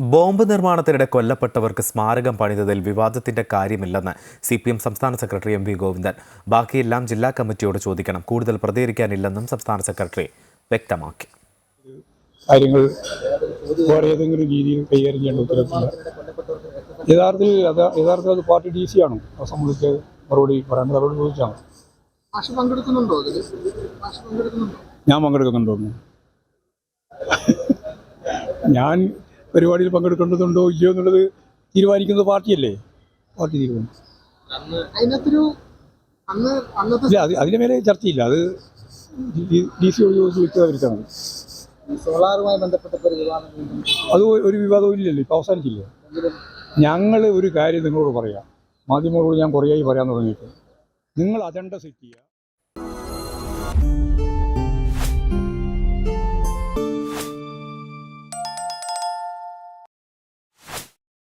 Bomb നിർമ്മാണത്തിനിടെ കൊല്ലപ്പെട്ടവർക്ക് സ്മാരകം പണിതതിൽ വിവാദത്തിന്റെ കാര്യമില്ലെന്ന് സി പി എം സംസ്ഥാന സെക്രട്ടറി എം വി ഗോവിന്ദൻ. ബാക്കിയെല്ലാം ജില്ലാ കമ്മിറ്റിയോട് ചോദിക്കണം. കൂടുതൽ പ്രതികരിക്കാനില്ലെന്നും സംസ്ഥാന സെക്രട്ടറി വ്യക്തമാക്കി. കാര്യങ്ങൾ വേറെ ഏതെങ്കിലും രീതിയിൽ കൈകാര്യം ചെയ്യേണ്ട ഉത്തരവില്ല യഥാർത്ഥത്തിൽ യഥാർത്ഥത്തിൽ അത് പാർട്ടി ഡി സി ആണ്? അത് സംബന്ധിച്ച് മറുപടി പറയേണ്ടത് അവരോട് ചോദിച്ചാണ്. ഞാൻ പങ്കെടുക്കുന്നുണ്ടോ? ഞാൻ പരിപാടിയിൽ പങ്കെടുക്കേണ്ടതുണ്ടോ ഇല്ലയോ എന്നുള്ളത് തീരുമാനിക്കുന്നത് പാർട്ടിയല്ലേ? പാർട്ടി തീരുമാനിച്ചു. ഇല്ല അത് അതിന് മേലെ ചർച്ചയില്ല. അത് ഡി സിയോട് ചോദിച്ചാൽ സോളാറുമായി ബന്ധപ്പെട്ട അത് ഒരു വിവാദവും ഇല്ലല്ലോ ഇപ്പം അവസാനിച്ചില്ല? ഞങ്ങൾ ഒരു കാര്യം നിങ്ങളോട് പറയാം. മാധ്യമങ്ങളോട് ഞാൻ കുറേയായി പറയാൻ തുടങ്ങിയിട്ട്. നിങ്ങൾ അജണ്ട സെറ്റ് ചെയ്യുക.